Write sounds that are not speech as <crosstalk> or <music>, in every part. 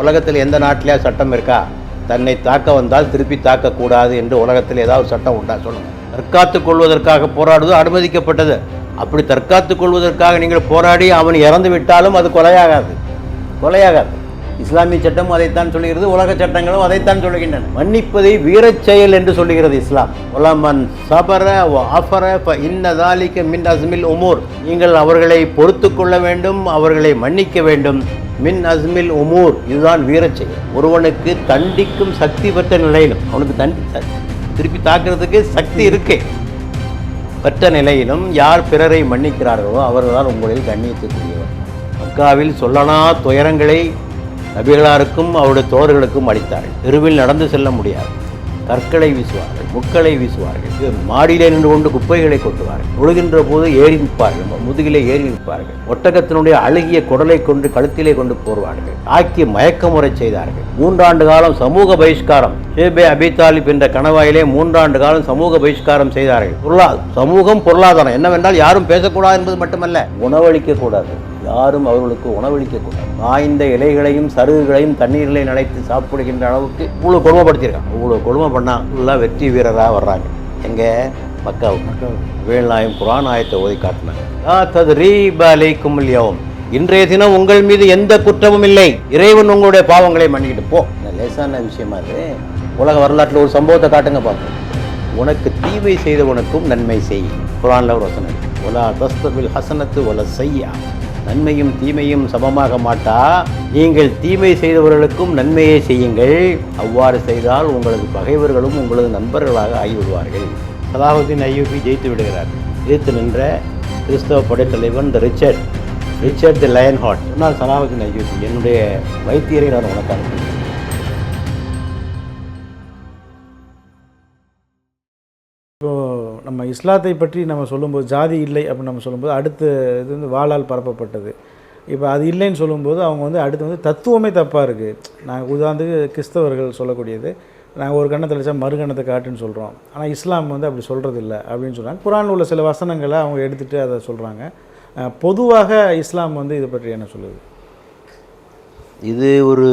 உலகத்தில் எந்த நாட்டிலேயே சட்டம் இருக்கா? தன்னை தாக்க வந்தால் திருப்பி தாக்கக்கூடாது என்று உலகத்தில் ஏதாவது சட்டம் உண்டா? சொல்லணும் தற்காத்துக் கொள்வதற்காக போராடுவது அனுமதிக்கப்பட்டது. அப்படி தற்காத்துக் கொள்வதற்காக நீங்கள் போராடி அவன் இறந்து விட்டாலும் அது கொலையாகாது. கொலையாகாது. இஸ்லாமிய சட்டம் அதைத்தான் சொல்லுகிறது உலக சட்டங்களும் அதைத்தான் சொல்லுகின்றன. மன்னிப்பதை வீரச் செயல் என்று சொல்லுகிறது இஸ்லாம். உலமன் சபர அஃபர இன்னதாலிக்க மின் அஸ்மில் உமூர். நீங்கள் அவர்களை பொறுத்து கொள்ள வேண்டும் அவர்களை மன்னிக்க வேண்டும். மின் அஸ்மில் உமூர். இதுதான் வீரச் செயல். ஒருவனுக்கு தண்டிக்கும் சக்தி பெற்ற நிலையிலும் அவனுக்கு தண்டி திருப்பி தாக்குறதுக்கு சக்தி இருக்கு. பெற்ற நிலையிலும் யார் பிறரை மன்னிக்கிறார்களோ அவர்கள்தான் உங்களில் கண்ணியத்துக்குரியவர் மக்காவில் சொல்லனா துயரங்களை நபிகளாருக்கும் அவருடைய தோழர்களுக்கும் அளித்தார்கள் தெருவில் நடந்து செல்ல முடியாது. கற்களை வீசுவார்கள் முட்களை வீசுவார்கள். மாடியிலே நின்று கொண்டு குப்பைகளை கொட்டுவார்கள். ஒழுகின்ற போது ஏறி நிற்பார்கள் முதுகிலே ஏறி நிற்பார்கள். ஒட்டகத்தினுடைய அழுகிய குடலை கொண்டு கழுத்திலே கொண்டு போர்வார்கள். ஆக்கி மயக்கமுறை செய்தார்கள். மூன்றாண்டு காலம் சமூக பகிஷ்காரம் ஷேபே அபிதாலிப் என்ற கணவாயிலே மூன்றாண்டு காலம் சமூக பகிஷ்காரம் செய்தார்கள். பொருளாதாரம் சமூகம் பொருளாதாரம். என்னவென்றால் யாரும் பேசக்கூடாது என்பது மட்டுமல்ல. உணவளிக்க கூடாது யாரும் அவர்களுக்கு உணவளிக்க கூடாது காய்ந்த இலைகளையும் சருகுகளையும் தண்ணீர்களை நனைத்து சாப்பிடுகின்ற அளவுக்கு இவ்வளோ கொடுமைப்படுத்தியிருக்காங்க. இவ்வளோ கொடுமை பண்ணா ஃபுல்லாக வெற்றி வீரராக வர்றாங்க. எங்கே? மக்காவுக்கு வேல்நாயம் குரான் ஆயத்தை ஓதி காட்டினாங்க. இன்றைய தினம் உங்கள் மீது எந்த குற்றமும் இல்லை. இறைவன் உங்களுடைய பாவங்களை மன்னிக்கிட்டு போ. லேசான விஷயமா இருக்கு உலக வரலாற்றில் ஒரு சம்பவத்தை காட்டுங்க பார்ப்போம். உனக்கு தீமை செய்தவனுக்கும் நன்மை செய். குரான்ல ஒரு வசனம் இருக்கு. ஒலா தஸ்தபில் ஹசனத்து ஒல செய்யா நன்மையும் தீமையும் சமமாக மாட்டா. நீங்கள் தீமை செய்தவர்களுக்கும் நன்மையை செய்யுங்கள். அவ்வாறு செய்தால் உங்களது பகைவர்களும் உங்களது நண்பர்களாக ஆகிவிடுவார்கள். சலாஹுதீன் ஐயூபி ஜெயித்து விடுகிறார். எதிர்த்து நின்ற கிறிஸ்தவ படைத்தலைவன் the Richard. Richard the lion heart. நான் சலாஹுதீன் ஐயூபி என்னுடைய வைத்தியரை நான் உனக்கு அனுப்புகிறேன். நம்ம இஸ்லாத்தை பற்றி நம்ம சொல்லும்போது ஜாதி இல்லை அப்படின்னு நம்ம சொல்லும்போது அடுத்து இது வந்து வாளால் பரப்பப்பட்டது. இப்போ அது இல்லைன்னு சொல்லும்போது அவங்க வந்து அடுத்து வந்து தத்துவமே தப்பாக இருக்குது நாங்கள் உதாரணத்துக்கு கிறிஸ்தவர்கள் சொல்லக்கூடியது நாங்கள் ஒரு கண்ணத்தை வச்சா மறுகணத்தை காட்டுன்னு சொல்கிறோம் ஆனால் இஸ்லாம் வந்து அப்படி சொல்கிறது இல்லை அப்படின்னு சொல்கிறாங்க குரான் உள்ள சில வசனங்களை அவங்க எடுத்துகிட்டு அதை சொல்கிறாங்க பொதுவாக இஸ்லாம் வந்து இதை பற்றி என்ன சொல்லுது? இது ஒரு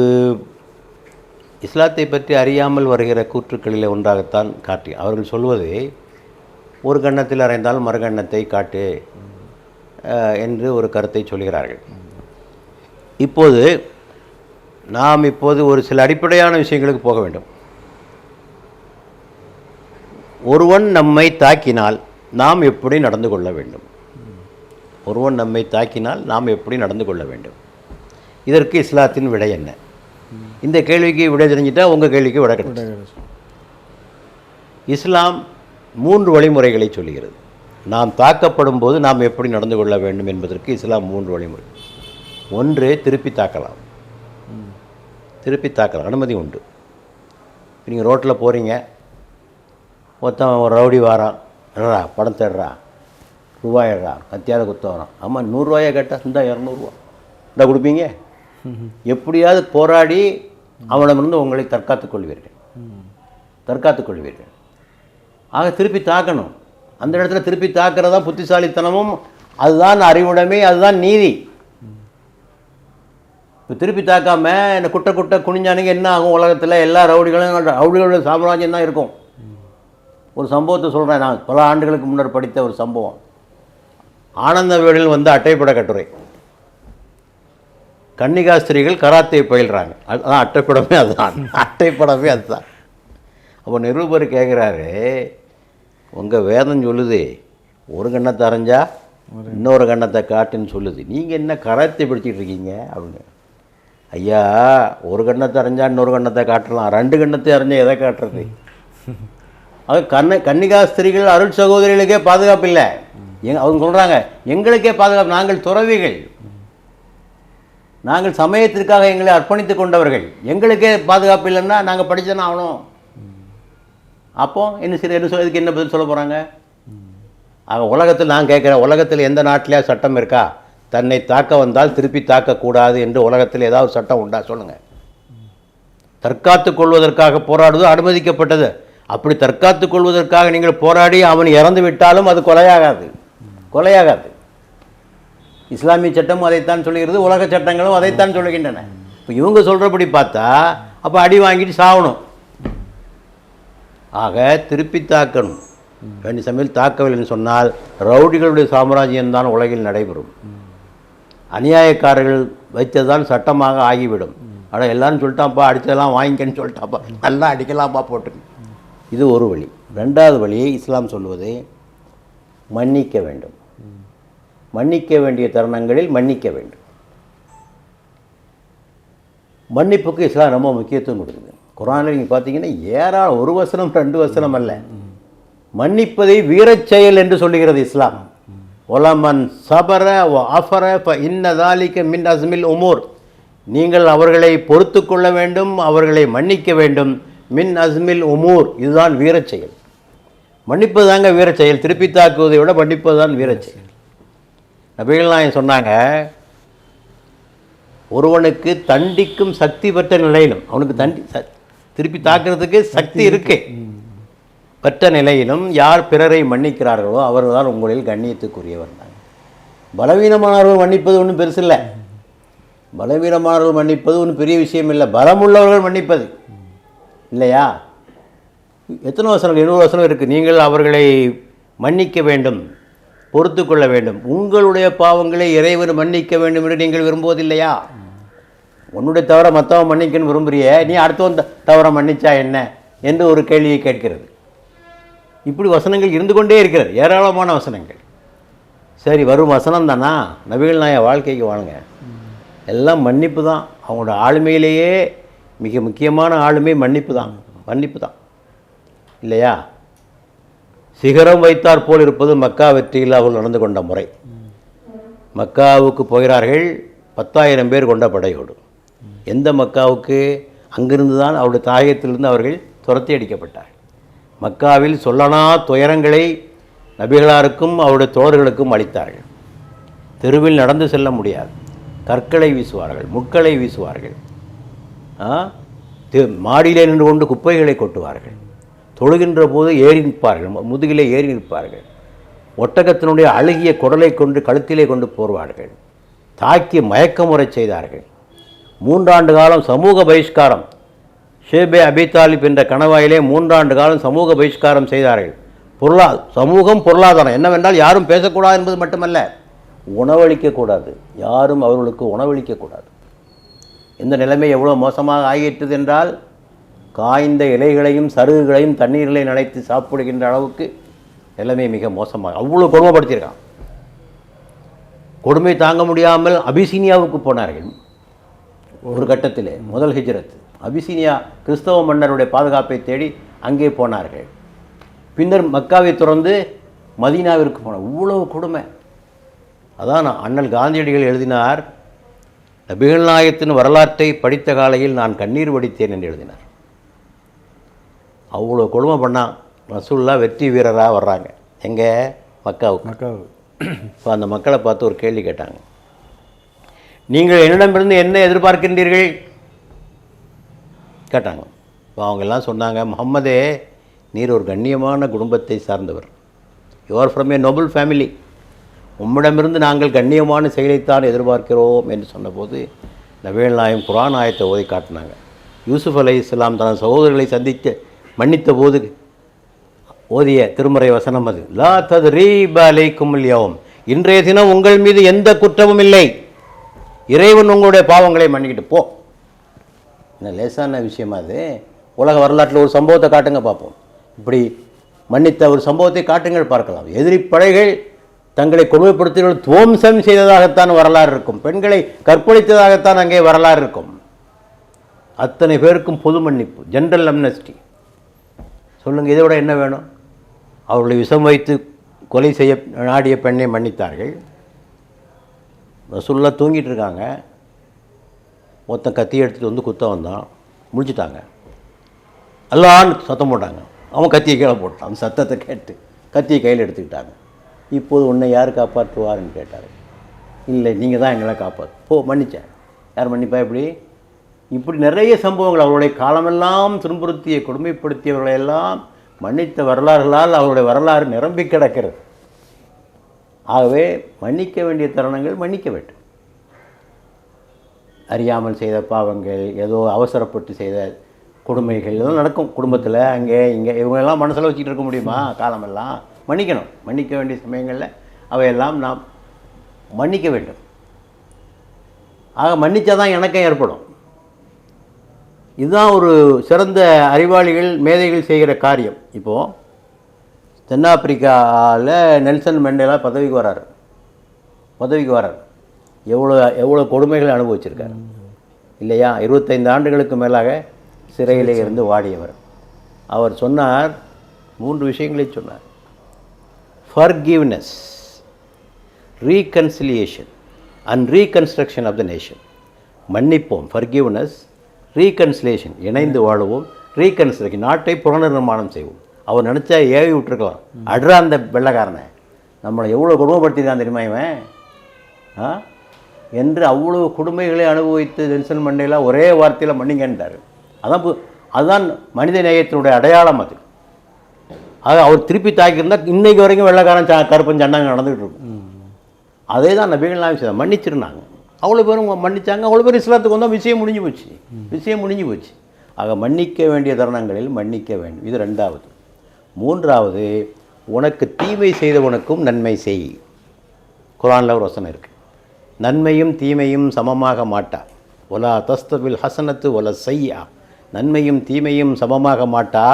இஸ்லாத்தை பற்றி அறியாமல் வருகிற கூற்றுக்களில் ஒன்றாகத்தான் காட்டி அவர்கள் சொல்வதே ஒரு கன்னத்தில் அறைந்தால் மறுகண்ணத்தை காட்டு என்று ஒரு கருத்தை சொல்கிறார்கள். இப்போது நாம் இப்போது ஒரு சில அடிப்படையான விஷயங்களுக்கு போக வேண்டும். ஒருவன் நம்மை தாக்கினால் நாம் எப்படி நடந்து கொள்ள வேண்டும்? ஒருவன் நம்மை தாக்கினால் நாம் எப்படி நடந்து கொள்ள வேண்டும்? இதற்கு இஸ்லாத்தின் விடை என்ன? இந்த கேள்விக்கு விடை தெரிஞ்சிட்டா உங்கள் கேள்விக்கு விடை கிடைக்கும் இஸ்லாம் மூன்று வழிமுறைகளை சொல்கிறது. நாம் தாக்கப்படும் போது நாம் எப்படி நடந்து கொள்ள வேண்டும் என்பதற்கு இஸ்லாம் மூன்று வழிமுறை. ஒன்று திருப்பி தாக்கலாம். திருப்பி தாக்கலாம். அனுமதி உண்டு. நீங்கள் ரோட்டில் போகிறீங்க ஒருத்தன் ஒரு ரவுடி வாரான். என்னடா படம் தேடுறா? ரூபாயிடுறா? கத்தியால் குத்த வரான். ஆமாம் நூறுரூவாயை கேட்டால் இருந்தால் இரநூறுவா. இந்த கொடுப்பீங்க? எப்படியாவது போராடி அவனிடமிருந்து உங்களை தற்காத்துக் கொள்வீர்கள். தற்காத்துக் கொள்வீர்கள். ஆக திருப்பி தாக்கணும். அந்த இடத்துல திருப்பி தாக்கிறது தான் புத்திசாலித்தனமும் அதுதான் அறிவுடைமை அதுதான் நீதி. இப்போ திருப்பி தாக்காம இந்த குட்டை குட்டை குனிஞ்சானுங்க என்ன ஆகும் உலகத்தில்? எல்லா ரவுடிகளும் ரவுடிகளோட சாம்ராஜ்யம் தான் இருக்கும். ஒரு சம்பவத்தை சொல்கிறேன் நான். பல ஆண்டுகளுக்கு முன்னர் படித்த ஒரு சம்பவம். ஆனந்த வீடில் வந்து அட்டைப்பட கட்டுரை கன்னிகாஸ்திரிகள் கராத்தே பயில்கிறாங்க அதுதான் அட்டைப்படமே அதுதான். அட்டைப்படமே அதுதான். அப்போ நிருபர் கேட்குறாரு உங்கள் வேதம் சொல்லுது. ஒரு கண்ணத்தை அரைஞ்சா இன்னொரு கண்ணத்தை காட்டுன்னு சொல்லுது. நீங்கள் என்ன கராத்தே பிடிச்சிட்டு இருக்கீங்க? அப்படின்னு. ஐயா ஒரு கண்ணத்தை அரைஞ்சா இன்னொரு கண்ணத்தை காட்டலாம். ரெண்டு கண்ணத்தை அரைஞ்சா எதை காட்டுறது? அது கண்ண கன்னிகாஸ்திரிகள் அருள் சகோதரிகளுக்கே பாதுகாப்பு இல்லை. எங்க அவங்க சொல்கிறாங்க எங்களுக்கே பாதுகாப்பு. நாங்கள் துறவிகள். நாங்கள் சமயத்திற்காக எங்களை அர்ப்பணித்து கொண்டவர்கள். எங்களுக்கே பாதுகாப்பு இல்லைன்னா நாங்கள் படிச்சேன்னா ஆகணும். அப்போ என்ன சரி என்ன சொல்ல இதுக்கு என்ன பதில் சொல்ல போகிறாங்க ஆக உலகத்தில் நான் கேட்குறேன் உலகத்தில் எந்த நாட்டிலே சட்டம் இருக்கா? தன்னை தாக்க வந்தால் திருப்பி தாக்கக்கூடாது என்று உலகத்தில் ஏதாவது சட்டம் உண்டா? சொல்லுங்கள் தற்காத்துக் கொள்வதற்காக போராடுவது அனுமதிக்கப்பட்டது. அப்படி தற்காத்துக் கொள்வதற்காக நீங்கள் போராடி அவன் இறந்து விட்டாலும் அது கொலையாகாது. கொலையாகாது. இஸ்லாமிய சட்டமும் அதைத்தான் சொல்லுகிறது உலக சட்டங்களும் அதைத்தான் சொல்லுகின்றன. இப்போ இவங்க சொல்கிறபடி பார்த்தா அப்போ அடி வாங்கிட்டு சாகணும் ஆக திருப்பி தாக்கணும். வேண்டிய சமையல் தாக்கவில்லைன்னு சொன்னால் ரவுடிகளுடைய சாம்ராஜ்யம்தான் உலகில் நடைபெறும். அநியாயக்காரர்கள் வைத்ததுதான் சட்டமாக ஆகிவிடும். ஆனால் எல்லாரும் சொல்லிட்டான்ப்பா அடித்ததெல்லாம் வாங்கிக்கன்னு சொல்லிட்டாப்பா நல்லா அடிக்கலாம்ப்பா போட்டு இது ஒரு வழி. ரெண்டாவது வழியை இஸ்லாம் சொல்வது மன்னிக்க வேண்டும். மன்னிக்க வேண்டிய தருணங்களில் மன்னிக்க வேண்டும். மன்னிப்புக்கு இஸ்லாம் ரொம்ப முக்கியத்துவம் கொடுக்குது. குரானில் நீங்கள் பார்த்தீங்கன்னா ஏராளம் ஒரு வசனம் ரெண்டு வசனம் அல்ல. மன்னிப்பதை வீரச் செயல் என்று சொல்லுகிறது இஸ்லாம். ஒலமன் சபர ஆஃபர இன்னதாலிக்க மின் அஸ்மில் உமூர். நீங்கள் அவர்களை பொறுத்து கொள்ள வேண்டும் அவர்களை மன்னிக்க வேண்டும். மின் அஸ்மில் உமூர். இதுதான் வீரச் செயல் மன்னிப்பது தாங்க வீரச் செயல் திருப்பி தாக்குவதை விட மன்னிப்பது தான் வீரச் செயல் நபிகள் நாயகம் சொன்னாங்க ஒருவனுக்கு தண்டிக்கும் சக்தி பெற்ற நிலையிலும் அவனுக்கு தண்டி ச- திருப்பி தாக்குறதுக்கு சக்தி இருக்கு. பெற்ற நிலையிலும் யார் பிறரை மன்னிக்கிறார்களோ அவர்தான் உங்களில் கண்ணியத்துக்குரியவர் தான். பலவீனமானவர்கள் மன்னிப்பது ஒன்றும் பெருசில்லை. பலவீனமானவர்கள் மன்னிப்பது ஒன்றும் பெரிய விஷயம் இல்லை பலமுள்ளவர்கள் மன்னிப்பது. இல்லையா? எத்தனை வசனம் இருநூறு வசனம் இருக்குது நீங்கள் அவர்களை மன்னிக்க வேண்டும் பொறுத்து கொள்ள வேண்டும். உங்களுடைய பாவங்களை இறைவன் மன்னிக்க வேண்டும் என்று நீங்கள் விரும்புவதில்லையா? உன்னுடைய தவிர மற்றவன் மன்னிக்கணும் விரும்புகிறிய நீ அடுத்தவன் தவறை மன்னிச்சா என்ன? என்று ஒரு கேள்வியை கேட்கிறது. இப்படி வசனங்கள் இருந்து கொண்டே இருக்கிறது. ஏராளமான வசனங்கள். சரி வரும் வசனம் தானா? நபிகள் நாய வாழ்க்கைக்கு வாழுங்க. எல்லாம் மன்னிப்பு தான். அவங்களோட ஆளுமையிலேயே மிக முக்கியமான ஆளுமை மன்னிப்பு தான். மன்னிப்பு தான். இல்லையா? சிகரம் வைத்தாற் போல் இருப்பது மக்கா வெற்றியில் அவர்கள் நடந்து கொண்ட முறை. மக்காவுக்கு போகிறார்கள் பத்தாயிரம் பேர் கொண்ட படையோடு. எந்த மக்காவுக்கு அங்கிருந்து தான் அவருடைய தாயகத்திலிருந்து அவர்கள் துரத்தி அடிக்கப்பட்டார்கள் மக்காவில் சொல்லனா துயரங்களை நபிகளாருக்கும் அவருடைய தோழர்களுக்கும் அளித்தார்கள். தெருவில் நடந்து செல்ல முடியாது. கற்களை வீசுவார்கள் முட்களை வீசுவார்கள். ஆ? தெ- மாடியிலே நின்று கொண்டு குப்பைகளை கொட்டுவார்கள். தொழுகின்ற போது ஏறி நிற்பார்கள் முதுகிலே ஏறி நிற்பார்கள். ஒட்டகத்தினுடைய அழுகிய குடலை கொண்டு கழுத்திலே கொண்டு போர்வார்கள். தாக்கி மயக்கமுறை செய்தார்கள். மூன்றாண்டு காலம் சமூக பகிஷ்காரம். ஷேபே அபிதாலிப் என்ற கணவாயிலே மூன்றாண்டு காலம் சமூக பகிஷ்காரம் செய்தார்கள். பொருளா சமூகம் பொருளாதாரம். என்னவென்றால் யாரும் பேசக்கூடாது என்பது மட்டுமல்ல உணவளிக்கக்கூடாது யாரும் அவர்களுக்கு உணவளிக்கக்கூடாது இந்த நிலைமை எவ்வளோ மோசமாக ஆகிட்டது என்றால் காய்ந்த இலைகளையும் சருகுகளையும் தண்ணீர்களை நனைத்து சாப்பிடுகின்ற அளவுக்கு நிலைமை மிக மோசமாக அவ்வளோ கொடுமைப்படுத்தியிருக்கான். கொடுமை தாங்க முடியாமல் அபிசீனியாவுக்கு போனார்கள். ஒரு கட்டத்திலே முதல் ஹிஜ்ரத். அபிசீனியா கிறிஸ்தவ மன்னருடைய பாதுகாப்பை தேடி அங்கே போனார்கள். பின்னர் மக்காவை துறந்து மதீனாவிற்கு போனார். இவ்வளவு கொடுமை. அதான் அண்ணல் காந்தியடிகள் எழுதினார் நபிகள் நாயகத்தின் வரலாற்றை படித்த காலையில் நான் கண்ணீர் வடித்தேன் என்று எழுதினார். அவ்வளோ கொடுமை பண்ணான் ரசூல்லா வெற்றி வீரராக வர்றாங்க. எங்கே? மக்காவுக்கு. மக்காவு இப்போ அந்த மக்களை பார்த்து ஒரு கேள்வி கேட்டாங்க. நீங்கள் என்னிடமிருந்து என்ன எதிர்பார்க்கின்றீர்கள்? கேட்டாங்க. இப்போ அவங்கெல்லாம் சொன்னாங்க முகம்மதே நீர் ஒரு கண்ணியமான குடும்பத்தை சார்ந்தவர். Your from a noble family உம்மிடமிருந்து நாங்கள் கண்ணியமான செயலைத்தான் எதிர்பார்க்கிறோம் என்று சொன்னபோது நவேல் நாயம் குரான் ஆயத்தை ஓதி காட்டினாங்க. யூசுஃப் அலை இஸ்லாம் தனது சகோதரர்களை சந்தித்து மன்னித்த போது ஓதிய திருமறை வசனம் அது. லா தத் ரீபலைக்கும் யௌம். இன்றைய தினம் உங்கள் மீது எந்த குற்றமும் இல்லை. இறைவன் உங்களுடைய பாவங்களை மன்னிக்கிட்டு போ. என்ன லேசான விஷயமா அது? உலக வரலாற்றில் ஒரு சம்பவத்தை காட்டுங்க பார்ப்போம். இப்படி மன்னித்த ஒரு சம்பவத்தை காட்டுங்கள் பார்க்கலாம். எதிரி படைகள் தங்களை கொடுமைப்படுத்தியவர்கள் துவம்சம் செய்ததாகத்தான் வரலாறு இருக்கும். பெண்களை கற்பழித்ததாகத்தான் அங்கே வரலாறு இருக்கும். அத்தனை பேருக்கும் பொது மன்னிப்பு. ஜென்ரல் அம்னஸ்டி சொல்லுங்கள் இதை விட என்ன வேணும்? அவர்களை விஷம் வைத்து கொலை செய்ய நாடிய பெண்ணை மன்னித்தார்கள். ரசூல்லாம் தூங்கிட்டு இருக்காங்க ஒருத்தன் கத்தி எடுத்துகிட்டு வந்து குத்த வந்தான். முடிச்சிட்டாங்க. அல்லான்னு சத்தம் போட்டாங்க. அவன் கத்தியை கீழே போட்டான். அந்த சத்தத்தை கேட்டு கத்தியை கையில் எடுத்துக்கிட்டாங்க. இப்போது உன்னை யார் காப்பாற்றுவார்னு கேட்டார். இல்லை நீங்கள் தான் எங்களை காப்பாற்று போ மன்னிச்சேன். யார் மன்னிப்பா இப்படி? இப்படி நிறைய சம்பவங்கள் அவருடைய காலமெல்லாம் துன்புறுத்திய கொடுமைப்படுத்தியவர்களையெல்லாம் மன்னித்த வரலாறுகளால் அவருடைய வரலாறு நிரம்பி கிடக்கிறது. ஆகவே மன்னிக்க வேண்டிய தருணங்கள் மன்னிக்க வேண்டும். அறியாமல் செய்த பாவங்கள் ஏதோ அவசரப்பட்டு செய்த கொடுமைகள் எதுவும் நடக்கும். குடும்பத்தில் அங்கே இங்கே இவங்கெல்லாம் மனசில் வச்சுக்கிட்டு இருக்க முடியுமா? காலமெல்லாம். மன்னிக்கணும். மன்னிக்க வேண்டிய சமயங்களில் அவையெல்லாம் நாம் மன்னிக்க வேண்டும். ஆக மன்னிச்சா தான் இணக்கம் ஏற்படும். இதுதான் ஒரு சிறந்த அறிவாளிகள் மேதைகள் செய்கிற காரியம். இப்போது தென்னாப்பிரிக்காவில் நெல்சன் மண்டேலா பதவிக்கு வராரு. பதவிக்கு வரார். எவ்வளோ எவ்வளோ கொடுமைகளை அனுபவிச்சிருக்காரு. இல்லையா? இருபத்தைந்து ஆண்டுகளுக்கு மேலாக சிறையிலே இருந்து வாடியவர். அவர் சொன்னார் மூன்று விஷயங்களை சொன்னார். Forgiveness reconciliation and reconstruction of the nation மன்னிப்போம் forgiveness reconciliation இணைந்து வாழுவோம் ரீகன்ஸ்ட்ரக்ஷன் நாட்டை புனர்நிர்மாணம் செய்வோம். அவர் நினச்சா ஏவி விட்டுருக்கலாம். அடுற அந்த வெள்ளைக்காரனை. நம்மளை எவ்வளோ கொடுமைப்படுத்தியிருக்கான் தெரியுமா இவன்? ஆ? என்று அவ்வளோ கொடுமைகளை அனுபவித்து நெல்சன் மண்டேலா ஒரே வார்த்தையில் மன்னிங்கன்றார். அதான் பு- அதுதான் மனித நேயத்தினுடைய அடையாளம் அது. ஆக அவர் திருப்பி தாக்கியிருந்தால் இன்றைக்கு வரைக்கும் வெள்ளைக்காரன் சா கருப்பன் சண்டாங்க நடந்துகிட்டு இருக்கும். அதே தான் நபிகள்லாம் செய்தாங்க மன்னிச்சிருந்தாங்க. அவ்வளோ பேரும் மன்னிச்சாங்க. அவ்வளோ பேர் இஸ்லாத்துக்கு வந்தால் விஷயம் முடிஞ்சு போச்சு. விஷயம் முடிஞ்சு போச்சு. ஆக மன்னிக்க வேண்டிய தருணங்களில் மன்னிக்க வேண்டும். இது ரெண்டாவது. மூன்றாவது உனக்கு தீமை செய்தவனுக்கும் நன்மை செய். குரானில் ஒரு வசனம் இருக்குது நன்மையும் தீமையும் சமமாக மாட்டா. ஒலா தஸ்தபில் ஹசனத்து ஒல செய்யா நன்மையும் தீமையும் சமமாக மாட்டா.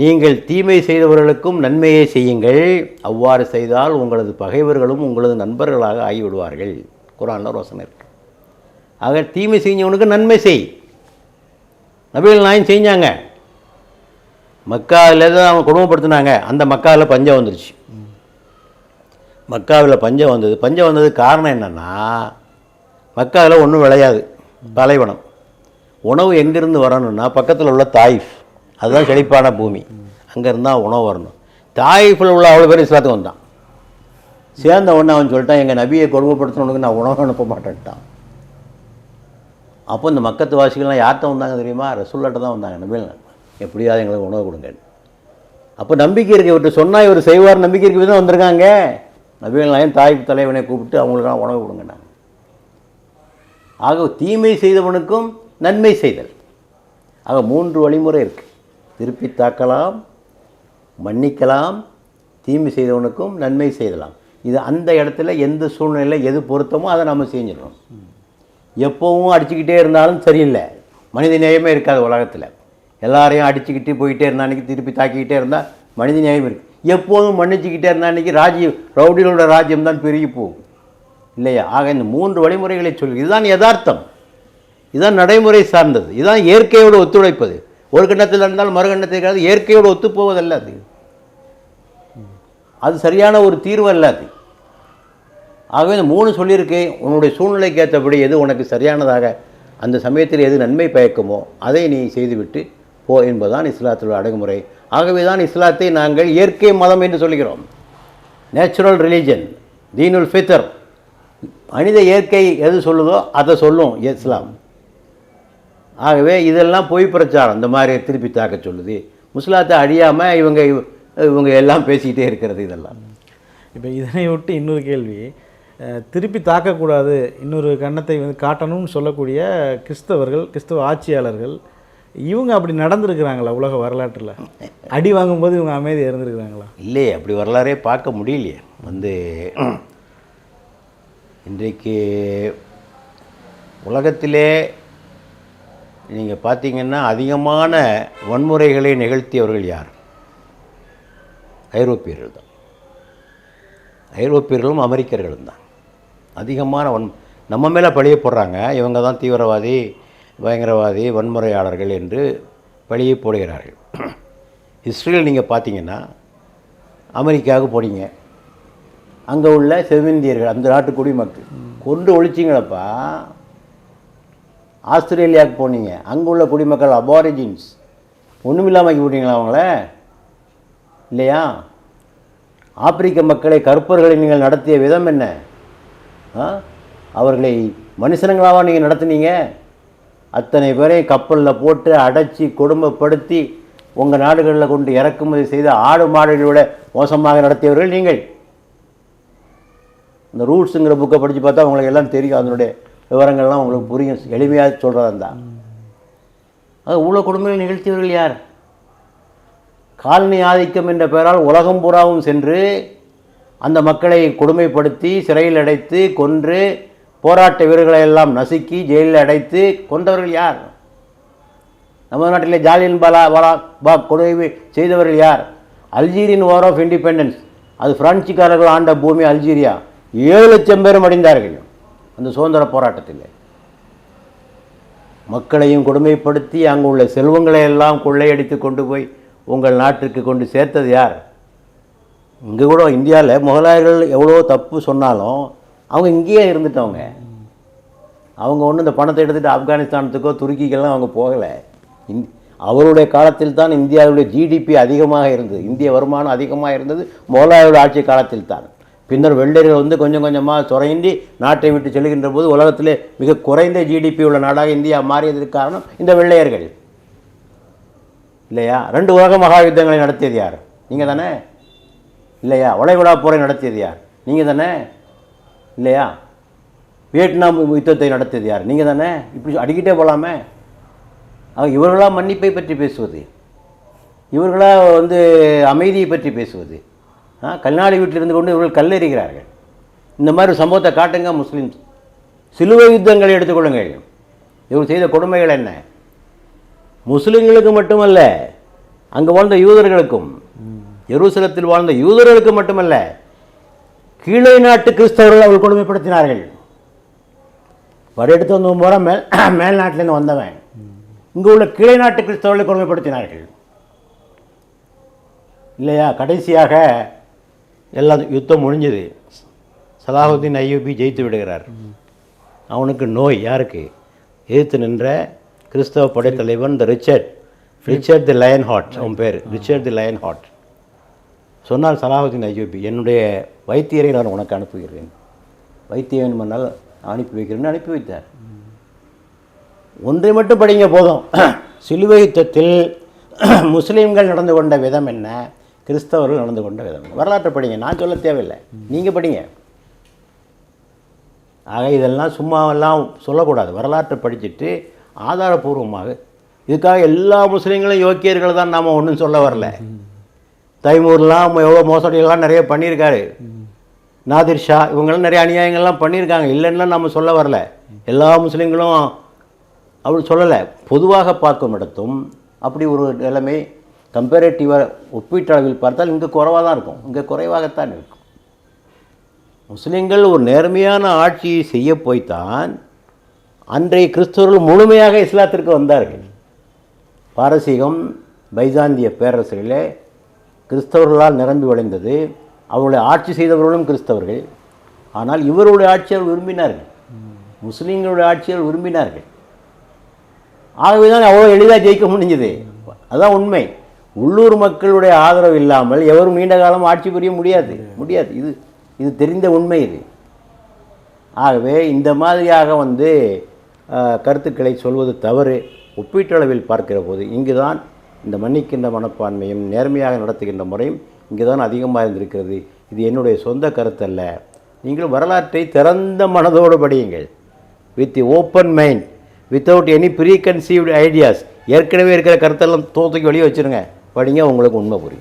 நீங்கள் தீமை செய்தவர்களுக்கும் நன்மையை செய்யுங்கள். அவ்வாறு செய்தால் உங்களது பகைவர்களும் உங்களது நண்பர்களாக ஆகிவிடுவார்கள். குரானில் ஒரு வசனம் இருக்குது ஆக தீமை செஞ்சவனுக்கு நன்மை செய். நபிகள் நாயம் செஞ்சாங்க. மக்காவில் தான் அவங்க குடும்பப்படுத்தினாங்க. அந்த மக்காவில் பஞ்சம் வந்துருச்சு. மக்காவில் பஞ்சம் வந்தது. பஞ்சம் வந்தது காரணம் என்னென்னா மக்காவில் ஒன்றும் விளையாது. பலைவனம். உணவு எங்கேருந்து வரணும்னா பக்கத்தில் உள்ள தாயிஃப். அதுதான் செழிப்பான பூமி. அங்கேருந்து தான் உணவு வரணும். தாயிஃபில் உள்ள அவ்வளோ பேர் இஸ்லாத்துக்கு வந்தான். சேர்ந்த உடனே அவன் சொல்லிட்டான் எங்கள் நபியை கொடுமைப்படுத்தினவனுக்கு நான் உணவு அனுப்ப மாட்டேன்ட்டான். அப்போ இந்த மக்கத்து வாசிகள்லாம் யார்கிட்ட வந்தாங்க தெரியுமா? ரசூல்லாட்ட தான் வந்தாங்க நபியில் எப்படியாவது எங்களுக்கு உணவு கொடுங்க. அப்போ நம்பிக்கை இருக்கு இவர்கிட்ட சொன்னால் இவர் செய்வார் நம்பிக்கை இருக்கு தான் வந்திருக்காங்க. நபிகள் நாயன் தாய் தலைவனை கூப்பிட்டு அவங்களுக்கெல்லாம் உணவு நாங்கள் ஆக தீமை செய்தவனுக்கும் நன்மை செய்தல். ஆக மூன்று வழிமுறை இருக்குது திருப்பி தாக்கலாம் மன்னிக்கலாம் தீமை செய்தவனுக்கும் நன்மை செய்தலாம். இது அந்த இடத்துல எந்த சூழ்நிலையில் எது பொருத்தமோ அதை நம்ம செஞ்சிடணும். எப்போவும் அடிச்சுக்கிட்டே இருந்தாலும் சரியில்லை. மனித நேயமே இருக்காது உலகத்தில். எல்லாரையும் அடிச்சுக்கிட்டு போயிட்டே இருந்தா அன்றைக்கி திருப்பி தாக்கிக்கிட்டே இருந்தால் மனித நியாயம் இருக்குது எப்போதும் மன்னிச்சுக்கிட்டே இருந்தால் அன்றைக்கி ராஜ்யம் ரவுடிகளோட ராஜ்யம் தான் பெருகி போகும். இல்லையா? ஆக இந்த மூன்று வழிமுறைகளை சொல்லி. இதுதான் யதார்த்தம். இதுதான் நடைமுறை சார்ந்தது. இதுதான் இயற்கையோடு ஒத்துழைப்பது. ஒரு கண்ணத்தில் இருந்தால் மறுகண்டத்திற்காக இருக்காது இயற்கையோடு ஒத்துப்போவதல்ல அது. அது சரியான ஒரு தீர்வு அல்ல அது. ஆகவே இந்த மூணு சொல்லியிருக்கு. உன்னுடைய சூழ்நிலைக்கு ஏற்றபடி எது உனக்கு சரியானதாக அந்த சமயத்தில் எது நன்மை பயக்குமோ அதை நீ செய்துவிட்டு போ என்பதுதான் இஸ்லாத்தில் அடகுமுறை ஆகவே தான் இஸ்லாத்தை நாங்கள் இயற்கை மதம் என்று சொல்கிறோம். நேச்சுரல் ரிலீஜன் தீனுல் ஃபித்தர் மனித இயற்கை எது சொல்லுதோ அதை சொல்லும் இஸ்லாம். ஆகவே இதெல்லாம் பொய் பிரச்சாரம். இந்த மாதிரி திருப்பி தாக்க சொல்லுது. முஸ்லாத்தை அழியாமல் இவங்க இவங்க எல்லாம் பேசிக்கிட்டே இருக்கிறது இதெல்லாம். இப்போ இதனை விட்டு இன்னொரு கேள்வி. திருப்பி தாக்கக்கூடாது. இன்னொரு கன்னத்தை வந்து காட்டணும்னு சொல்லக்கூடிய கிறிஸ்தவர்கள் கிறிஸ்தவ ஆட்சியாளர்கள் இவங்க அப்படி நடந்திருக்கிறாங்களா உலக வரலாற்றில்? அடி வாங்கும்போது இவங்க அமைதியாக இருந்திருக்கிறாங்களா? இல்லையே அப்படி வரலாறே பார்க்க முடியலையே. வந்து இன்றைக்கு உலகத்திலே நீங்கள் பார்த்தீங்கன்னா அதிகமான வன்முறைகளை நிகழ்த்தியவர்கள் யார்? ஐரோப்பியர்கள் தான். ஐரோப்பியர்களும் அமெரிக்கர்களும் தான். அதிகமான வன் நம்ம மேலே பழிய போடுறாங்க இவங்க தான் தீவிரவாதி பயங்கரவாதி வன்முறையாளர்கள் என்று பழியை போடுகிறார்கள். ஹிஸ்ட்ரியில் நீங்கள் பார்த்தீங்கன்னா அமெரிக்காவுக்கு போனீங்க. அங்கே உள்ள செவிந்தியர்கள் அந்த நாட்டு குடிமக்கள் கொண்டு ஒழிச்சிங்களப்பா. ஆஸ்திரேலியாவுக்கு போனீங்க. அங்கே உள்ள குடிமக்கள் அபாரிஜின்ஸ் ஒன்றுமில்லாமல் ஆக்கி விட்டீங்களா அவங்கள? இல்லையா? ஆப்பிரிக்க மக்களை கருப்பர்களை நீங்கள் நடத்திய விதம் என்ன? ஆ? அவர்களை மனுஷனுங்களாவா நீங்கள் நடத்துனீங்க? அத்தனை பேரையும் கப்பலில் போட்டு அடைச்சி கொடுமைப்படுத்தி உங்கள் நாடுகளில் கொண்டு இறக்குமதி செய்து ஆடு மாடுகளை விட மோசமாக நடத்தியவர்கள் நீங்கள். இந்த ரூட்ஸுங்கிற புக்கை படித்து பார்த்தா உங்களுக்கு எல்லாம் தெரியும். அதனுடைய விவரங்கள்லாம் உங்களுக்கு புரியும். எளிமையாக சொல்கிறதா அது உள்ள கொடுமைகள் நிகழ்த்தியவர்கள் யார்? காலனி ஆதிக்கம் என்ற பெயரால் உலகம் பூராவும் சென்று அந்த மக்களை கொடுமைப்படுத்தி சிறையில் அடைத்து கொன்று போராட்ட வீரர்களை எல்லாம் நசுக்கி ஜெயிலில் அடைத்து கொண்டவர்கள் யார்? நமது நாட்டிலே ஜாலியன் பாலா வாலா பாக் கொடுமை செய்தவர்கள் யார்? அல்ஜீரியன் வார் ஆஃப் இண்டிபெண்டன்ஸ் அது பிரான்சிக்காரர்கள் ஆண்ட பூமி அல்ஜீரியா. ஏழு லட்சம் பேரும் அடைந்தார்கள். அந்த சுதந்திர போராட்டத்தில். மக்களையும் கொடுமைப்படுத்தி அங்கு உள்ள செல்வங்களை எல்லாம் கொள்ளையடித்து கொண்டு போய் உங்கள் நாட்டிற்கு கொண்டு சேர்த்தது யார்? இங்கே கூட இந்தியாவில் முகலாயர்கள் எவ்வளோ தப்பு சொன்னாலும் அவங்க இங்கேயே இருந்துட்டவங்க. அவங்க ஒன்றும் இந்த பணத்தை எடுத்துகிட்டு ஆப்கானிஸ்தானத்துக்கோ துருக்கிக்கெல்லாம் அவங்க போகலை. இந் அவருடைய காலத்தில் தான் இந்தியாவுடைய ஜிடிபி அதிகமாக இருந்தது. இந்திய வருமானம் அதிகமாக இருந்தது. மோலாயோட ஆட்சி காலத்தில் தான். பின்னர் வெள்ளையர்கள் வந்து கொஞ்சம் கொஞ்சமாக சுரையின்றி நாட்டை விட்டு செல்கின்ற போது உலகத்திலே மிக குறைந்த ஜிடிபி உள்ள நாடாக இந்தியா மாறியதற்கு காரணம் இந்த வெள்ளையர்கள். இல்லையா? ரெண்டு உலக மகா யுத்தங்களை நடத்தியது யார்? நீங்கள் தானே இல்லையா? வளைகுடா போரை நடத்தியது யார்? நீங்கள் தானே இல்லையா? வியட்நாம் யுத்தத்தை நடத்தியது யார்? நீங்கள் தானே? இப்படி அடிக்கிட்டே போகலாமே அவங்க இவர்களா மன்னிப்பை பற்றி பேசுவது? இவர்களா வந்து அமைதியை பற்றி பேசுவது? கல்நாடு வீட்டில் இருந்து கொண்டு இவர்கள் கல்லெறிகிறார்கள். இந்த மாதிரி சம்பவத்தை காட்டுங்க முஸ்லீம்ஸ். சிலுவை யுத்தங்களை எடுத்துக்கொள்ளுங்கள் இவர் செய்த கொடுமைகள் என்ன? முஸ்லிம்களுக்கு மட்டுமல்ல அங்கு வாழ்ந்த யூதர்களுக்கும் எருசலத்தில் வாழ்ந்த யூதர்களுக்கு மட்டுமல்ல கீழே நாட்டு கிறிஸ்தவர்கள் அவர்கள் கொடுமைப்படுத்தினார்கள். படையெடுத்து வந்து போகிற மேல் <clears throat> மேல் நாட்டிலேருந்து வந்தவன். இங்கே உள்ள கீழே நாட்டு கிறிஸ்தவர்களை கொடுமைப்படுத்தினார்கள். இல்லையா? கடைசியாக எல்லாம் யுத்தம் முடிஞ்சது. சலாஹுத்தீன் ஐயூபி ஜெயித்து விடுகிறார். அவனுக்கு நோய் யாருக்கு? எதிர்த்து நின்ற கிறிஸ்தவ படைத்தலைவன் the Richard Richard the lion heart அவன் பேர். ரிச்சர்ட் தி லயன் ஹாட் சொன்னார் சலாஹுதீன் ஐயூபி என்னுடைய வைத்தியரை நான் உனக்கு அனுப்புகிறேன். வைத்தியம் என்னால் அனுப்பி வைக்கிறேன்னு அனுப்பி வைத்தார். ஒன்றை மட்டும் படிங்க போதும். சிலுவை யுத்தத்தில் முஸ்லீம்கள் நடந்து கொண்ட விதம் என்ன? கிறிஸ்தவர்கள் நடந்து கொண்ட விதம் என்ன? வரலாற்றை படிங்க. நான் சொல்ல தேவையில்லை. நீங்கள் படிங்க. ஆக இதெல்லாம் சும்மாவெல்லாம் சொல்லக்கூடாது. வரலாற்றை படிச்சுட்டு ஆதாரபூர்வமாக இதுக்காக எல்லா முஸ்லீம்களும் யோக்கியர்கள் தான் நாம் ஒன்றும் சொல்ல வரல. தைமூர்லாம் எவ்வளோ மோசடிகள்லாம் நிறைய பண்ணியிருக்காரு. நாதிர் ஷா இவங்கெல்லாம் நிறைய அநியாயங்கள்லாம் பண்ணியிருக்காங்க. இல்லைன்னா நம்ம சொல்ல வரல. எல்லா முஸ்லீம்களும் அப்படி சொல்லலை. பொதுவாக பார்க்கும் இடத்தும் அப்படி ஒரு நிலைமை கம்பேரேட்டிவாக ஒப்பீட்டளவில் பார்த்தால் இங்கே குறைவாக தான் இருக்கும். இங்கே குறைவாகத்தான் இருக்கும். முஸ்லீம்கள் ஒரு நேர்மையான ஆட்சியை செய்ய போய்த்தான் அன்றைய கிறிஸ்தவர்கள் முழுமையாக இஸ்லாத்திற்கு வந்தார்கள். பாரசீகம் பைசாந்திய பேரரசுகளே கிறிஸ்தவர்களால் நிரம்பி வளைந்தது அவருடைய ஆட்சி செய்தவர்களும் கிறிஸ்தவர்கள். ஆனால் இவருடைய ஆட்சியால் விரும்பினார்கள். முஸ்லீம்களுடைய ஆட்சியால் விரும்பினார்கள். ஆகவே தான் அவ்வளோ எளிதாக ஜெயிக்க முடிஞ்சது. அதுதான் உண்மை. உள்ளூர் மக்களுடைய ஆதரவு இல்லாமல் எவரும் நீண்ட காலம் ஆட்சி புரிய முடியாது. முடியாது. இது இது தெரிந்த உண்மை இது. ஆகவே இந்த மாதிரியாக வந்து கருத்துக்களை சொல்வது தவறு. ஒப்பீட்டளவில் பார்க்கிற போது இங்கு தான் இந்த மன்னிக்கின்ற மனப்பான்மையும் நேர்மையாக நடத்துகின்ற முறையும் இங்கே தான் அதிகமாக இருந்திருக்கிறது. இது என்னுடைய சொந்த கருத்தல்ல. நீங்கள் வரலாற்றை திறந்த மனதோடு படியுங்கள். With open mind without any preconceived ideas ஏற்கனவே இருக்கிற கருத்தெல்லாம் தோத்துக்கு வெளியே வச்சுருங்க. படிங்க உங்களுக்கு உண்மை புரியும்.